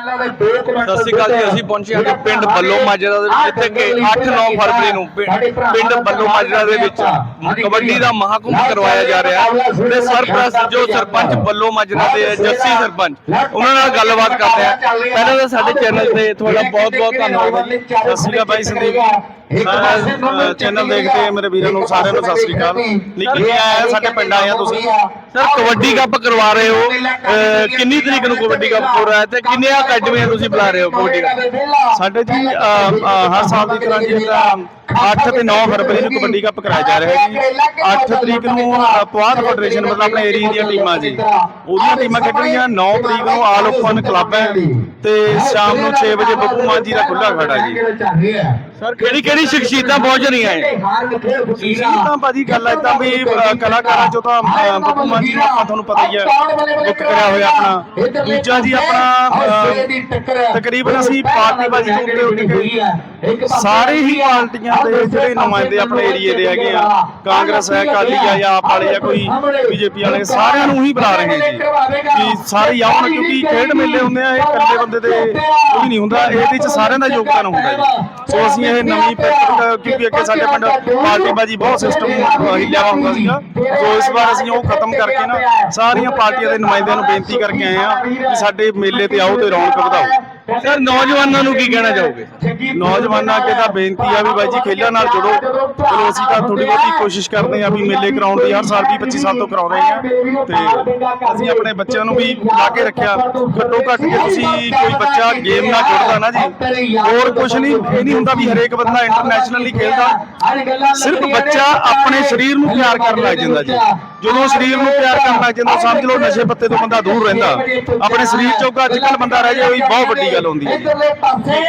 ਸਤਿ ਸ਼੍ਰੀ ਅਕਾਲ ਜੀ ਅਸੀਂ ਪਹੁੰਚੇ ਹਾਂ ਪਿੰਡ ਬੱਲੋ ਮਾਜਰਾ ਦੇ ਵਿੱਚ ਜਿੱਥੇ ਕਿ 8-9 ਫਰਵਰੀ ਨੂੰ ਪਿੰਡ ਬੱਲੋ ਮਾਜਰਾ ਦੇ ਵਿੱਚ ਕਬੱਡੀ ਦਾ ਮਹਾਕੁੰਭ ਕਰਵਾਇਆ ਜਾ ਰਿਹਾ। ਹੈ ਤੇ ਸਰਪ੍ਰਸਤ ਜੋ ਸਰਪੰਚ ਬੱਲੋ ਮਾਜਰਾ ਦੇ ਜੱਸੀ ਸਰਪੰਚ ਉਹਨਾਂ ਨਾਲ ਗੱਲਬਾਤ ਕਰਦੇ ਆ। ਪਹਿਲਾਂ ਤਾਂ ਸਾਡੇ ਚੈਨਲ ਤੇ ਤੁਹਾਡਾ ਬਹੁਤ ਬਹੁਤ ਧੰਨਵਾਦ। ਸਤਿ ਸ਼੍ਰੀ ਅਕਾਲ ਬਾਈ ਸੰਦੀਪ। ਚੈਨਲ ਦੇਖਦੇ ਮੇਰੇ ਵੀਰਾਂ ਨੂੰ ਸਾਰਿਆਂ ਨੂੰ ਸਤਿ ਸ਼੍ਰੀ ਅਕਾਲ। ਨਿੱਕੀ ਆਇਆ ਸਾਡੇ ਪਿੰਡ ਆਏ ਆ ਤੁਸੀਂ। ਸਰ ਕਬੱਡੀ ਕੱਪ ਕਰਵਾ ਰਹੇ ਹੋ। ਕਿੰਨੀ ਤਰੀਕ ਨੂੰ ਕਬੱਡੀ ਕੱਪ ਹੋ ਰਿਹਾ ਹੈ ਤੇ ਕਿੰਨੀਆਂ ਅਕੈਡਮੀਆਂ ਤੁਸੀਂ ਬੁਲਾ ਰਹੇ ਹੋ ਕਬੱਡੀ ਕੱਪ? ਸਾਡੇ ਜੀ ਹਰ ਸਾਲ ਦੀ ਤਰ੍ਹਾਂ ਜੀ 8 ਤੇ 9 ਫਰਵਰੀ ਨੂੰ ਕਬੱਡੀ ਕੱਪ ਕਰਾਇਆ ਜਾ ਰਿਹਾ ਹੈ ਜੀ। 8 ਤਰੀਕ ਨੂੰ ਪੁਆਧ ਫੈਡਰੇਸ਼ਨ ਮਤਲਬ ਆਪਣੇ ਏਰੀਆ ਦੀਆਂ ਟੀਮਾਂ ਜੀ। ਉਹਦੀਆਂ ਟੀਮਾਂ ਖੇਡਣਗੀਆਂ 9 ਤਰੀਕ ਨੂੰ ਆਲ ਓਪਨ ਕਲੱਬ ਹੈ ਤੇ ਸ਼ਾਮ ਨੂੰ 6 ਵਜੇ ਬੱਬੂ ਮਾਨ ਜੀ ਦਾ ਖੁੱਲਾ ਖੜਾ ਜੀ। ਸਰ ਕਿਹੜੀ ਕਿਹੜੀ ਸ਼ਖਸੀਅਤਾਂ ਪਹੁੰਚ ਰਹੀਆਂ ਹੈ? ਇਹ ਤਾਂ ਭਾਜੀ ਗੱਲ ਹੈ ਤਾਂ ਵੀ ਕਲਾਕਾਰਾਂ ਚੋਂ ਤਾਂ ਬੱਬੂ ਮਾਨ ਜੀ ਆਪਾਂ ਤੁਹਾਨੂੰ ਪਤਾ ਹੀ ਹੈ ਬੁੱਕ ਕਰਿਆ ਹੋਇਆ ਆਪਣਾ। ਦੂਜਾ ਜੀ ਆਪਣਾ ਤਕਰੀਬਨ ਅਸੀਂ ਪਾਰਟੀ ਬਾਜੀ ਤੋਂ ਉੱਤੇ ਉੱਠ ਕੇ ਸਾਰੇ ਹੀ ਪਾਰਟੀਆਂ ਦੇ ਜਿਹੜੇ ਨੁਮਾਇੰਦੇ ਆਪਣੇ ਏਰੀਏ ਦੇ ਹੈਗੇ ਆ, ਕਾਂਗਰਸ ਹੈ, ਅਕਾਲੀ ਆ ਜਾਂ ਆਪ ਵਾਲੇ ਜਾਂ ਕੋਈ ਬੀਜੇਪੀ ਵਾਲੇ, ਸਾਰਿਆਂ ਨੂੰ ਹੀ ਬੁਲਾ ਰਹੇ ਜੀ। ਕਿ ਸਾਰੇ ਹੀ ਆਉਣ ਕਿਉਂਕਿ ਖੇਡ ਮੇਲੇ ਹੁੰਦੇ ਆ, ਇਹ ਇਕੱਲੇ ਬੰਦੇ ਦੇ ਕੋਈ ਨਹੀਂ ਹੁੰਦਾ, ਇਹਦੇ ਚ ਸਾਰਿਆਂ ਦਾ ਯੋਗਦਾਨ ਹੁੰਦਾ ਜੀ। ਸੋ ਅਸੀਂ ਇਹ ਨਵੀਂ ਪ੍ਰੈਕਟਿਸ ਕਿਉਂਕਿ ਅੱਗੇ ਸਾਡੇ ਪਿੰਡ ਪਾਰਟੀਬਾਜੀ ਬਹੁਤ ਸਿਸਟਮ ਹਿੱਲਿਆ ਹੁੰਦਾ ਸੀਗਾ। ਸੋ ਇਸ ਵਾਰ ਅਸੀਂ ਉਹ ਖਤਮ ਕਰਕੇ ਨਾ, ਸਾਰੀਆਂ ਪਾਰਟੀਆਂ ਦੇ ਨੁਮਾਇੰਦਿਆਂ ਨੂੰ ਬੇਨਤੀ ਕਰਕੇ ਆਏ ਆ ਕਿ ਸਾਡੇ ਮੇਲੇ ਤੇ ਆਓ ਤੇ ਰੌਣਕ ਵਧਾਓ। ਸਰ ਨੌਜਵਾਨਾਂ ਨੂੰ ਕੀ ਕਹਿਣਾ ਚਾਹੋਗੇ? ਨੌਜਵਾਨਾਂ ਅੱਗੇ ਤਾਂ ਬੇਨਤੀ ਆ ਵੀ ਬਾਈ ਜੀ ਖੇਡਾਂ ਨਾਲ ਜੁੜੋ। ਚਲੋ ਅਸੀਂ ਤਾਂ ਥੋੜੀ ਬਹੁਤੀ ਕੋਸ਼ਿਸ਼ ਕਰਦੇ ਆ ਵੀ ਮੇਲੇ ਕਰਾਉਣ ਦੀ। ਹਰ ਸਾਲ ਵੀ 25 ਸਾਲ ਤੋਂ ਕਰਾ ਰਹੇ ਆ ਤੇ ਅਸੀਂ ਆਪਣੇ ਬੱਚਿਆਂ ਨੂੰ ਵੀ ਲਾ ਕੇ ਰੱਖਿਆ। ਘੱਟੋ ਘੱਟ ਜੇ ਤੁਸੀਂ ਕੋਈ ਬੱਚਾ ਗੇਮ ਨਾਲ ਜੁੜਦਾ ਨਾ ਜੀ ਹੋਰ ਕੁਝ ਨਹੀਂ। ਇਹ ਨਹੀਂ ਹੁੰਦਾ ਵੀ ਹਰੇਕ ਬੰਦਾ ਇੰਟਰਨੈਸ਼ਨਲੀ ਖੇਡਦਾ। ਸਿਰਫ ਬੱਚਾ ਆਪਣੇ ਸਰੀਰ ਨੂੰ ਪਿਆਰ ਕਰਨ ਲੱਗ ਜਾਂਦਾ ਜੀ। ਜਦੋਂ ਸਰੀਰ ਨੂੰ ਪਿਆਰ ਕਰਨ ਲੱਗ ਜਾਂਦਾ ਸਮਝ ਲਓ ਨਸ਼ੇ ਪੱਤੇ ਤੋਂ ਬੰਦਾ ਦੂਰ ਰਹਿੰਦਾ। ਆਪਣੇ ਸਰੀਰ ਚੋਂ ਅੱਜ ਕੱਲ ਬੰਦਾ ਰਹਿ ਜਾਏ ਉਹੀ ਬਹੁਤ ਵੱਡੀ ਗੱਲ ਹੁੰਦੀ ਹੈ